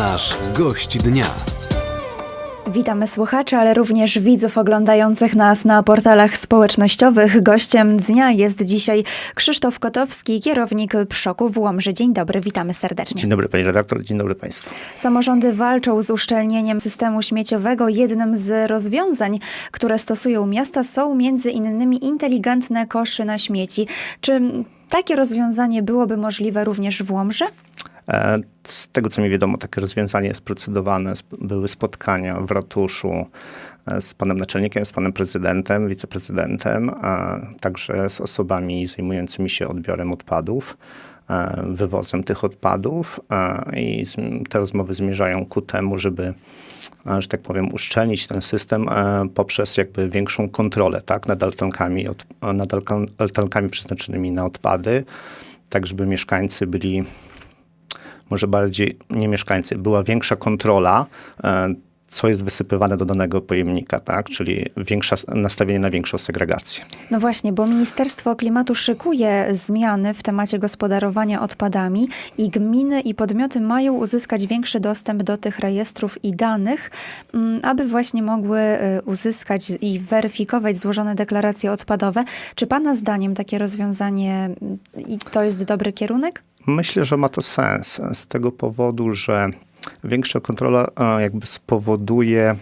Nasz gość dnia. Witamy słuchaczy, ale również widzów oglądających nas na portalach społecznościowych. Gościem dnia jest dzisiaj Krzysztof Kotowski, kierownik Przoku w Łomży. Dzień dobry, witamy serdecznie. Dzień dobry pani redaktor, dzień dobry państwu. Samorządy walczą z uszczelnieniem systemu śmieciowego. Jednym z rozwiązań, które stosują miasta są między innymi inteligentne koszy na śmieci. Czy takie rozwiązanie byłoby możliwe również w Łomży? E, Z tego co mi wiadomo, takie rozwiązanie jest procedowane. Były spotkania w ratuszu e, z panem naczelnikiem, z panem prezydentem, wiceprezydentem, a także z osobami zajmującymi się odbiorem odpadów, e, wywozem tych odpadów. I te rozmowy zmierzają ku temu, żeby, że tak powiem, uszczelnić ten system poprzez jakby większą kontrolę tak, nad altankami, nad altankami przeznaczonymi na odpady, tak żeby mieszkańcy byli może bardziej nie mieszkańcy, była większa kontrola, e, co jest wysypywane do danego pojemnika, tak? czyli większa, nastawienie na większą segregację. No właśnie, bo Ministerstwo Klimatu szykuje zmiany w temacie gospodarowania odpadami i gminy i podmioty mają uzyskać większy dostęp do tych rejestrów i danych, mm, aby właśnie mogły y, uzyskać i weryfikować złożone deklaracje odpadowe. Czy Pana zdaniem takie rozwiązanie mm, i to jest dobry kierunek? Myślę, że ma to sens z tego powodu, że większa kontrola e, jakby spowoduje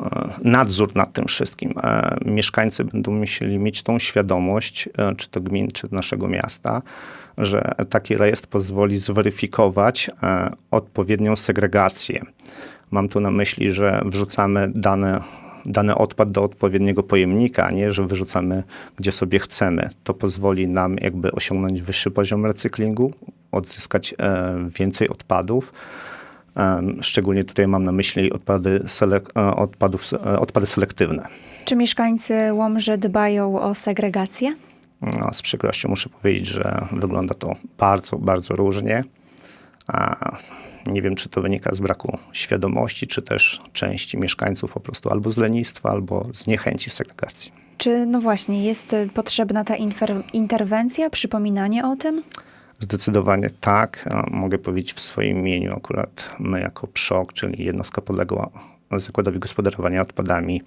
e, nadzór nad tym wszystkim. E, Mieszkańcy będą musieli mieć tą świadomość, czy to gmin, czy naszego miasta, że taki rejestr pozwoli zweryfikować odpowiednią segregację. Mam tu na myśli, że wrzucamy dane, dany odpad do odpowiedniego pojemnika, a nie, że wyrzucamy gdzie sobie chcemy. To pozwoli nam jakby osiągnąć wyższy poziom recyklingu, odzyskać e, więcej odpadów. Szczególnie tutaj mam na myśli odpady, selek- e, odpadów, e, odpady selektywne. Czy mieszkańcy Łomży dbają o segregację? No, z przykrością muszę powiedzieć, że wygląda to bardzo, bardzo różnie. Nie wiem, czy to wynika z braku świadomości, czy też części mieszkańców po prostu albo z lenistwa, albo z niechęci segregacji. Czy no właśnie jest y, potrzebna ta interwencja, przypominanie o tym? Zdecydowanie tak. Mogę powiedzieć w swoim imieniu, akurat my jako PSZOK, czyli jednostka podległa Zakładowi Gospodarowania Odpadami,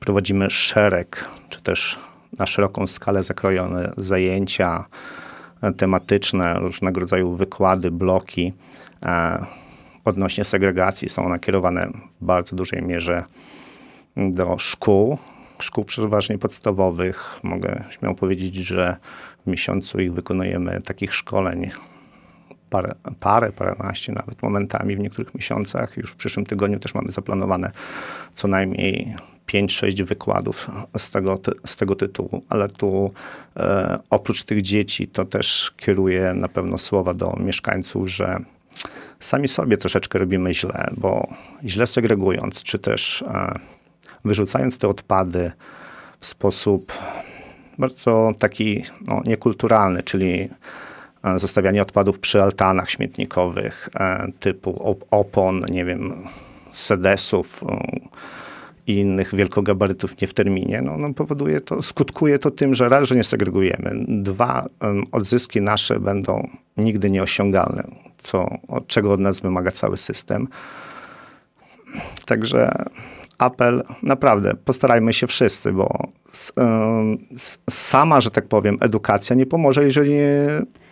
prowadzimy szereg, czy też na szeroką skalę zakrojone zajęcia e, tematyczne, różnego rodzaju wykłady, bloki e, odnośnie segregacji. Są one kierowane w bardzo dużej mierze do szkół, szkół przeważnie podstawowych. Mogę śmiało powiedzieć, że w miesiącu ich wykonujemy takich szkoleń parę, parę, paręnaście nawet momentami w niektórych miesiącach. Już w przyszłym tygodniu też mamy zaplanowane co najmniej 5-6 wykładów z tego, z tego tytułu, ale tu e, oprócz tych dzieci to też kieruję na pewno słowa do mieszkańców, że sami sobie troszeczkę robimy źle, bo źle segregując, czy też e, wyrzucając te odpady w sposób bardzo taki no, niekulturalny, czyli e, zostawianie odpadów przy altanach śmietnikowych e, typu op- opon, nie wiem, sedesów i innych wielkogabarytów nie w terminie, no, no powoduje to, skutkuje to tym, że raz, że nie segregujemy, dwa, em, odzyski nasze będą nigdy nieosiągalne, co, od czego od nas wymaga cały system. Także apel, naprawdę, postarajmy się wszyscy, bo s, sama, że tak powiem, edukacja nie pomoże, jeżeli nie,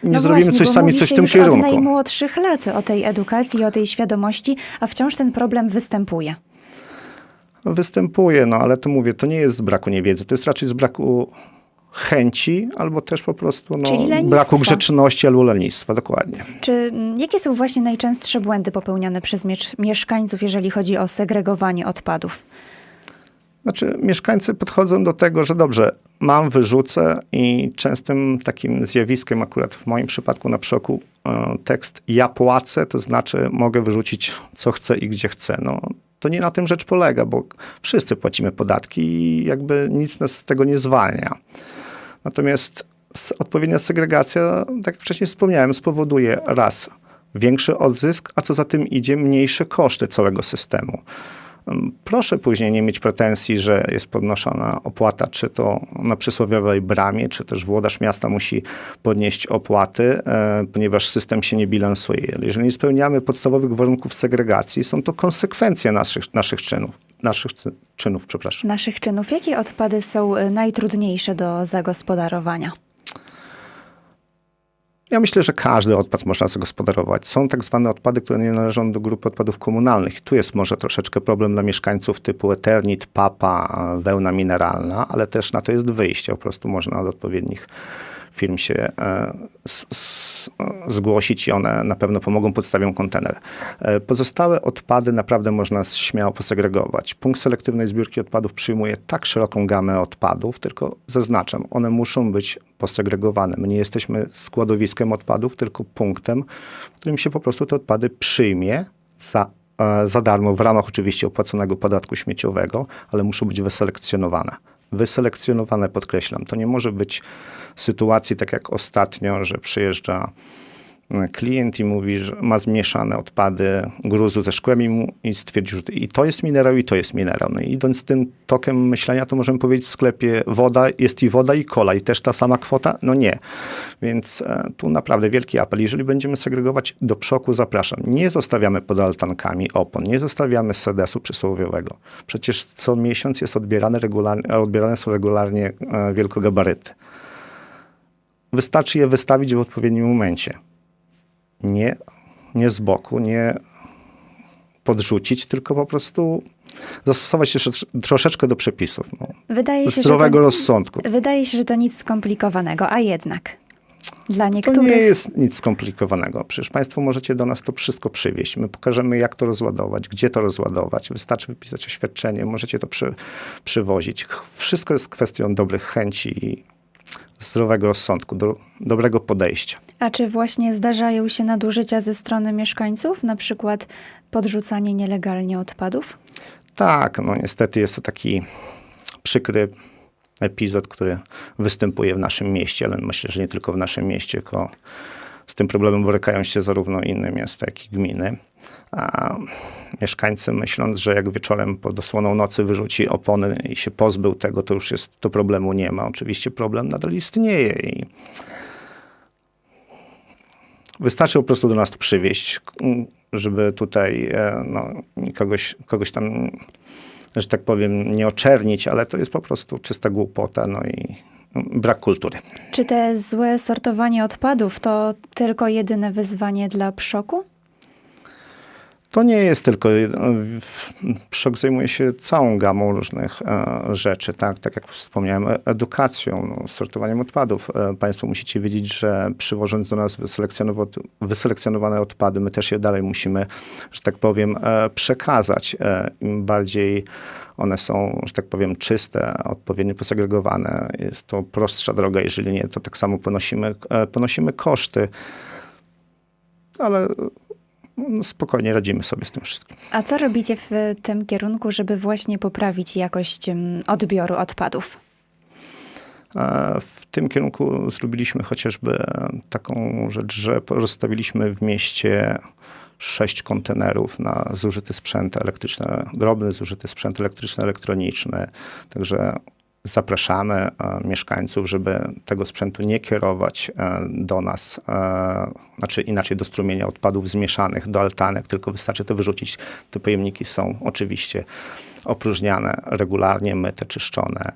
nie No zrobimy właśnie, coś sami, coś w tym już od kierunku. najmłodszych lat o tej edukacji, o tej świadomości, a wciąż ten problem występuje. Występuje, no ale to mówię, to nie jest z braku niewiedzy, to jest raczej z braku chęci, albo też po prostu no, braku grzeczności albo lenistwa, dokładnie. Czy mm, jakie są właśnie najczęstsze błędy popełniane przez miesz- mieszkańców, jeżeli chodzi o segregowanie odpadów? Znaczy, mieszkańcy podchodzą do tego, że dobrze, mam, wyrzucę i częstym takim zjawiskiem, akurat w moim przypadku na przoku, e, tekst ja płacę, to znaczy mogę wyrzucić co chcę i gdzie chcę. No, to nie na tym rzecz polega, bo wszyscy płacimy podatki i jakby nic nas z tego nie zwalnia. Natomiast odpowiednia segregacja, tak jak wcześniej wspomniałem, spowoduje raz większy odzysk, a co za tym idzie mniejsze koszty całego systemu. Proszę później nie mieć pretensji, że jest podnoszona opłata, czy to na przysłowiowej bramie, czy też włodarz miasta musi podnieść opłaty, e, ponieważ system się nie bilansuje. Jeżeli nie spełniamy podstawowych warunków segregacji, są to konsekwencje naszych, naszych czynów. Naszych czynów, przepraszam. Naszych czynów. Jakie odpady są y, najtrudniejsze do zagospodarowania? Ja myślę, że każdy odpad można zagospodarować. Są tak zwane odpady, które nie należą do grupy odpadów komunalnych. Tu jest może troszeczkę problem dla mieszkańców typu Eternit, papa, wełna mineralna, ale też na to jest wyjście. Po prostu można od odpowiednich firm się e, zgłosić i one na pewno pomogą, podstawią kontener. E, pozostałe odpady naprawdę można śmiało posegregować. Punkt selektywnej zbiórki odpadów przyjmuje tak szeroką gamę odpadów, tylko zaznaczam, one muszą być posegregowane. My nie jesteśmy składowiskiem odpadów, tylko punktem, w którym się po prostu te odpady przyjmie za, e, za darmo, w ramach oczywiście opłaconego podatku śmieciowego, ale muszą być wyselekcjonowane. Wyselekcjonowane, podkreślam. To nie może być sytuacji, tak jak ostatnio, że przyjeżdża klient i mówi, że ma zmieszane odpady gruzu ze szkłem i, stwierdził, że i to jest minerał, i to jest minerał. No i idąc tym tokiem myślenia, to możemy powiedzieć w sklepie woda, jest i woda, i kola, i też ta sama kwota? No nie. Więc e, tu naprawdę wielki apel. Jeżeli będziemy segregować do przoku, zapraszam. Nie zostawiamy pod altankami opon, nie zostawiamy sedesu przysłowiowego. Przecież co miesiąc jest odbierane, regularnie, odbierane są regularnie e, wielkogabaryty. Wystarczy je wystawić w odpowiednim momencie. Nie, nie z boku, nie podrzucić, tylko po prostu zastosować się trosz- troszeczkę do przepisów. No. Wydaje się, że Zdrowego to, rozsądku. wydaje się, że to nic skomplikowanego, a jednak dla To niektórych nie jest nic skomplikowanego. Przecież Państwo możecie do nas to wszystko przywieźć. My pokażemy, jak to rozładować, gdzie to rozładować. Wystarczy wypisać oświadczenie, możecie to przy, przywozić. Wszystko jest kwestią dobrych chęci i zdrowego rozsądku, do, dobrego podejścia. A czy właśnie zdarzają się nadużycia ze strony mieszkańców, na przykład podrzucanie nielegalnie odpadów? Tak, no niestety jest to taki przykry epizod, który występuje w naszym mieście, ale myślę, że nie tylko w naszym mieście, tylko z tym problemem borykają się zarówno inne miasta, jak i gminy. A mieszkańcy myśląc, że jak wieczorem pod osłoną nocy wyrzuci opony i się pozbył tego, to już jest, to problemu nie ma. Oczywiście problem nadal istnieje i Wystarczy po prostu do nas to przywieźć, m, żeby tutaj e, no, kogoś, kogoś tam, że tak powiem, nie oczernić, ale to jest po prostu czysta głupota no i brak kultury. Czy te złe sortowanie odpadów to tylko jedyne wyzwanie dla przoku? To nie jest tylko. w- Przok zajmuje się całą gamą różnych e, rzeczy, tak? tak jak wspomniałem, e- edukacją, no, sortowaniem odpadów. E, Państwo musicie wiedzieć, że przywożąc do nas wyselekcjonowane odpady, my też je dalej musimy, że tak powiem, przekazać. Im bardziej one są, że tak powiem, czyste, odpowiednio posegregowane, jest to prostsza droga. Jeżeli nie, to tak samo ponosimy, ponosimy koszty. Ale no, spokojnie radzimy sobie z tym wszystkim. A co robicie w tym kierunku, żeby właśnie poprawić jakość mm, odbioru odpadów? E, W tym kierunku zrobiliśmy chociażby taką rzecz, że rozstawiliśmy w mieście sześć kontenerów na zużyty sprzęt elektryczny, drobny zużyty sprzęt elektryczny, elektroniczny. Także zapraszamy e, mieszkańców, żeby tego sprzętu nie kierować e, do nas, e, znaczy inaczej do strumienia odpadów zmieszanych, do altanek, tylko wystarczy to wyrzucić. Te pojemniki są oczywiście opróżniane regularnie, myte, czyszczone.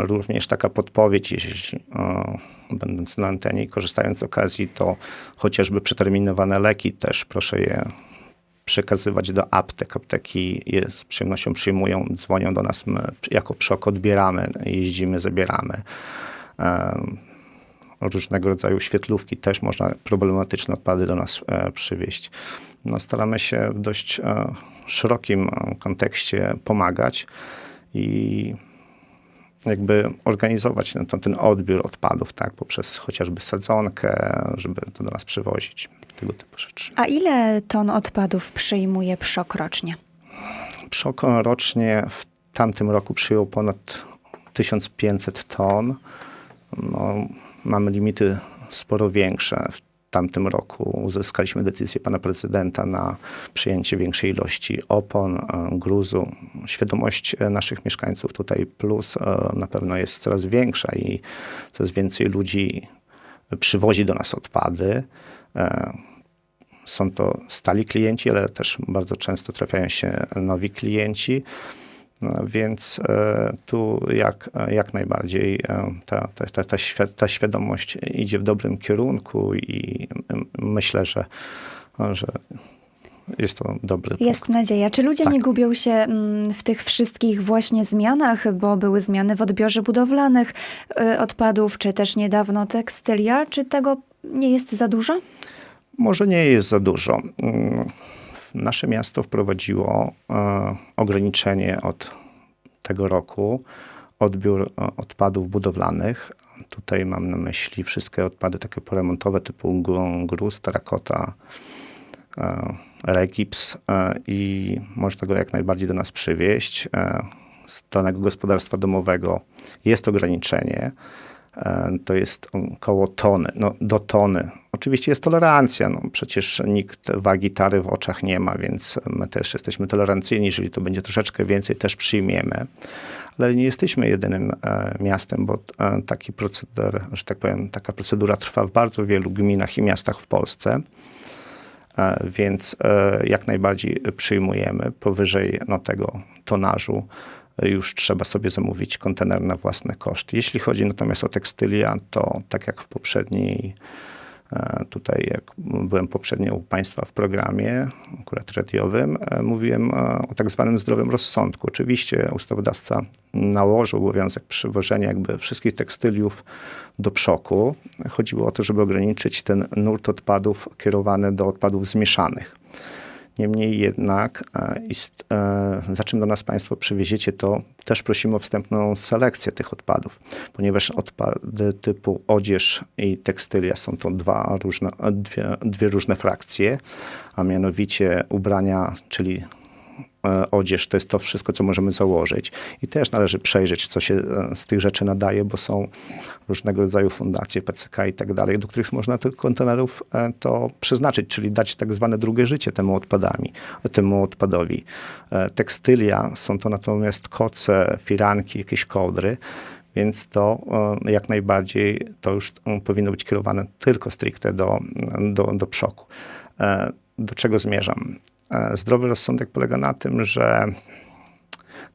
Również taka podpowiedź, jeśli będąc na antenie i korzystając z okazji, to chociażby przeterminowane leki też proszę je przekazywać do aptek. Apteki je z przyjemnością przyjmują, dzwonią do nas, my jako przok odbieramy, jeździmy, zabieramy. Różnego rodzaju świetlówki też można problematyczne odpady do nas e, przywieźć. No, staramy się w dość e, szerokim e, kontekście pomagać i jakby organizować ten, ten odbiór odpadów, tak, poprzez chociażby sadzonkę, żeby to do nas przywozić, tego typu rzeczy. A ile ton odpadów przyjmuje przok rocznie? Przok rocznie w tamtym roku przyjął ponad 1500 ton. No, mamy limity sporo większe. W tamtym roku uzyskaliśmy decyzję pana prezydenta na przyjęcie większej ilości opon, e, gruzu. Świadomość e, naszych mieszkańców tutaj plus e, na pewno jest coraz większa i coraz więcej ludzi przywozi do nas odpady. Są to stali klienci, ale też bardzo często trafiają się nowi klienci. Więc e, tu jak, jak najbardziej e, ta, ta, ta, ta, świ- ta świadomość idzie w dobrym kierunku i myślę, że, że jest to dobry Jest nadzieja. Czy ludzie Tak. nie gubią się mm, w tych wszystkich właśnie zmianach, bo były zmiany w odbiorze budowlanych y, odpadów, czy też niedawno tekstylia? Czy tego nie jest za dużo? Może nie jest za dużo. Nasze miasto wprowadziło e, ograniczenie od tego roku odbiór e, odpadów budowlanych. Tutaj mam na myśli wszystkie odpady takie poremontowe typu gru- gruz, terakota, e, regips i można go jak najbardziej do nas przywieźć. E, Z danego gospodarstwa domowego jest ograniczenie. E, To jest około tony, no do tony. Oczywiście jest tolerancja, no przecież nikt wagi tary w oczach nie ma, więc my też jesteśmy tolerancyjni. Jeżeli to będzie troszeczkę więcej, też przyjmiemy. Ale nie jesteśmy jedynym e, miastem, bo e, taki proceder, że tak powiem, taka procedura trwa w bardzo wielu gminach i miastach w Polsce. Więc jak najbardziej przyjmujemy powyżej no, tego tonażu. Już trzeba sobie zamówić kontener na własny koszt. Jeśli chodzi natomiast o tekstylia, to tak jak w poprzedniej, e, tutaj jak byłem poprzednio u Państwa w programie, akurat radiowym, e, mówiłem e, o tak zwanym zdrowym rozsądku. Oczywiście ustawodawca nałożył obowiązek przywożenia jakby wszystkich tekstyliów do przoku. Chodziło o to, żeby ograniczyć ten nurt odpadów kierowany do odpadów zmieszanych. Niemniej jednak, e, ist, e, za czym do nas Państwo przywieziecie, to też prosimy o wstępną selekcję tych odpadów, ponieważ odpady typu odzież i tekstylia są to dwa różne, dwie, dwie różne frakcje, a mianowicie ubrania, czyli odzież to jest to wszystko, co możemy założyć. I też należy przejrzeć, co się e, z tych rzeczy nadaje, bo są różnego rodzaju fundacje, PCK i tak dalej, do których można tych kontenerów e, to przeznaczyć, czyli dać tak zwane drugie życie temu odpadami, temu odpadowi. E, Tekstylia są to natomiast koce, firanki, jakieś kołdry, więc to e, jak najbardziej to już e, powinno być kierowane tylko stricte do, do, do przoku. E, Do czego zmierzam? E, Zdrowy rozsądek polega na tym, że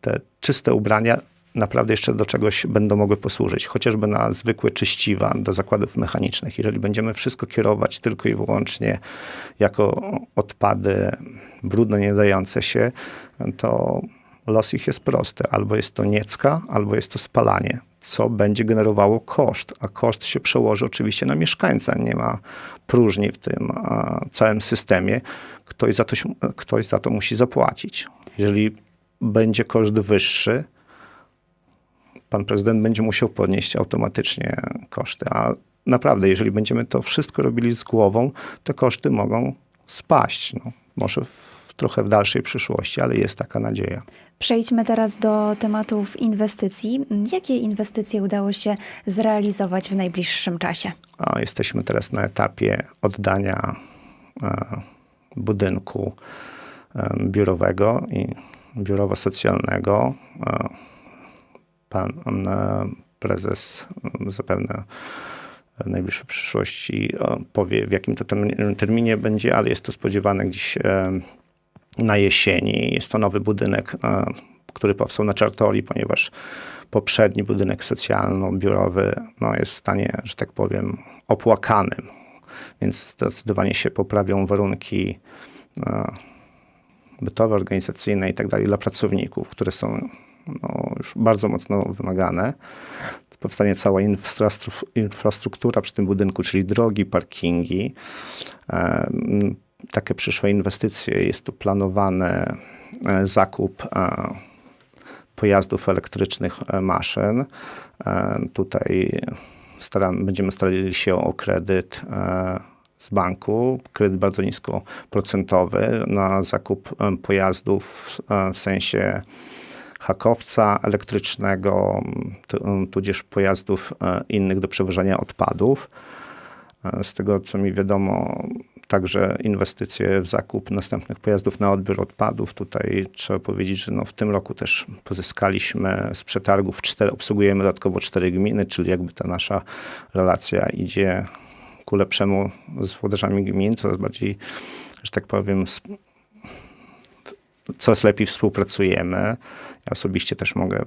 te czyste ubrania naprawdę jeszcze do czegoś będą mogły posłużyć, chociażby na zwykłe czyściwa do zakładów mechanicznych. Jeżeli będziemy wszystko kierować tylko i wyłącznie jako odpady brudne, nie dające się, to los ich jest prosty. Albo jest to niecka, albo jest to spalanie, co będzie generowało koszt, a koszt się przełoży oczywiście na mieszkańca. Nie ma próżni w tym całym systemie. Ktoś za, to, ktoś za to musi zapłacić. Jeżeli będzie koszt wyższy, pan prezydent będzie musiał podnieść automatycznie koszty. A naprawdę, jeżeli będziemy to wszystko robili z głową, te koszty mogą spaść. No, może w, trochę w dalszej przyszłości, ale jest taka nadzieja. Przejdźmy teraz do tematów inwestycji. Jakie inwestycje udało się zrealizować w najbliższym czasie? A jesteśmy teraz na etapie oddania e, budynku e, biurowego i biurowo-socjalnego. E, pan e, prezes zapewne w najbliższej przyszłości e, powie, w jakim to termi- terminie będzie, ale jest to spodziewane gdzieś e, na jesieni. Jest to nowy budynek, e, który powstał na Czartori, ponieważ poprzedni budynek socjalno-biurowy no, jest w stanie, że tak powiem, opłakanym. Więc zdecydowanie się poprawią warunki e, bytowe, organizacyjne i tak dalej dla pracowników, które są no, już bardzo mocno wymagane. Powstanie cała infrastru- infrastruktura przy tym budynku, czyli drogi, parkingi. Takie przyszłe inwestycje. Jest tu planowany e, zakup e, pojazdów elektrycznych, e, maszyn. Tutaj staram, będziemy starali się o kredyt z banku, kredyt bardzo niskoprocentowy na zakup pojazdów w sensie hakowca elektrycznego, tu- tudzież pojazdów innych do przewożenia odpadów. Z tego, co mi wiadomo, także inwestycje w zakup następnych pojazdów na odbiór odpadów. Tutaj trzeba powiedzieć, że no w tym roku też pozyskaliśmy z przetargów cztery, obsługujemy dodatkowo cztery gminy, czyli jakby ta nasza relacja idzie ku lepszemu z włodarzami gmin, coraz bardziej, że tak powiem, coraz lepiej współpracujemy. Ja osobiście też mogę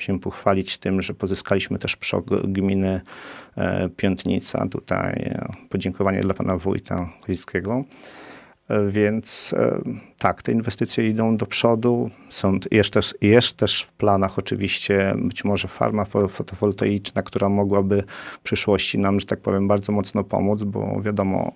się pochwalić tym, że pozyskaliśmy też przok gminy e, Piątnica. Tutaj e, podziękowanie dla pana wójta Kozickiego. E, Więc tak, te inwestycje idą do przodu. Są jest też, w planach oczywiście być może farma fo- fotowoltaiczna, która mogłaby w przyszłości nam, że tak powiem, bardzo mocno pomóc, bo wiadomo,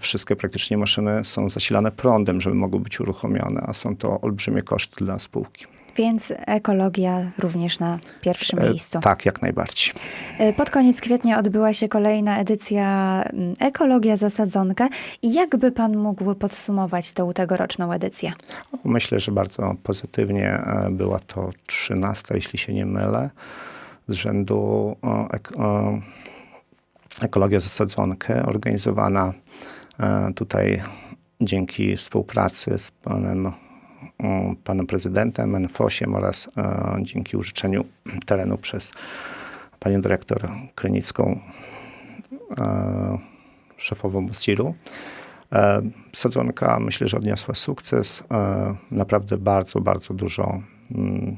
wszystkie praktycznie maszyny są zasilane prądem, żeby mogły być uruchomione, a są to olbrzymie koszty dla spółki. Więc ekologia również na pierwszym E, miejscu. Tak, jak najbardziej. E, Pod koniec kwietnia odbyła się kolejna edycja mm, Ekologia Zasadzonka. I jakby pan mógł podsumować tą tegoroczną edycję? Myślę, że bardzo pozytywnie e, była to 13, jeśli się nie mylę, z rzędu ek, Ekologia Zasadzonkę, organizowana tutaj dzięki współpracy z panem, panem prezydentem, NFOŚiem oraz e, dzięki użyczeniu terenu przez panią dyrektor Krynicką, e, szefową. E, Sadzonka myślę, że odniosła sukces. E, Naprawdę bardzo, bardzo dużo mm,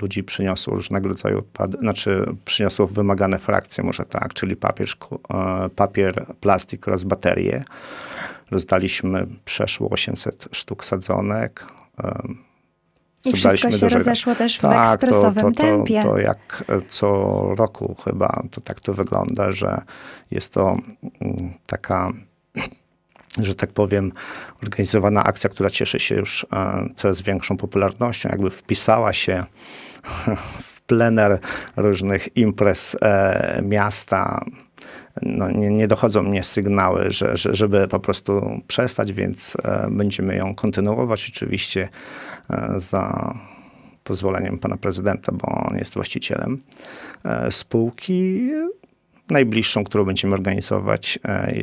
ludzi przyniosło różnego rodzaju odpady, znaczy przyniosło wymagane frakcje, może tak, czyli papier, e, papier plastik oraz baterie. Rozdaliśmy przeszło 800 sztuk sadzonek. I wszystko się rozeszło też w tak, ekspresowym to, to, tempie. To, to jak e, co roku chyba to tak to wygląda, że jest to mm, taka, że tak powiem, organizowana akcja, która cieszy się już e, coraz większą popularnością, jakby wpisała się w plener różnych imprez e, miasta. No, nie, nie dochodzą mnie sygnały, że, że, żeby po prostu przestać, więc e, będziemy ją kontynuować oczywiście e, za pozwoleniem pana prezydenta, bo on jest właścicielem e, spółki. Najbliższą, którą będziemy organizować,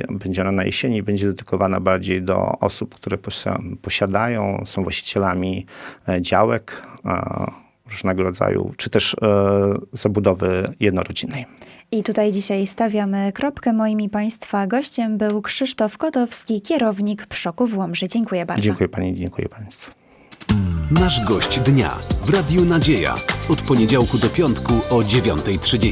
będzie ona na jesieni będzie dedykowana bardziej do osób, które posia- posiadają, są właścicielami działek różnego rodzaju, czy też zabudowy jednorodzinnej. I tutaj dzisiaj stawiamy kropkę. Moim i Państwa gościem był Krzysztof Kotowski, kierownik Przoku w Łomży. Dziękuję bardzo. Dziękuję pani, dziękuję państwu. Nasz gość dnia w Radiu Nadzieja. Od poniedziałku do piątku o 9.30.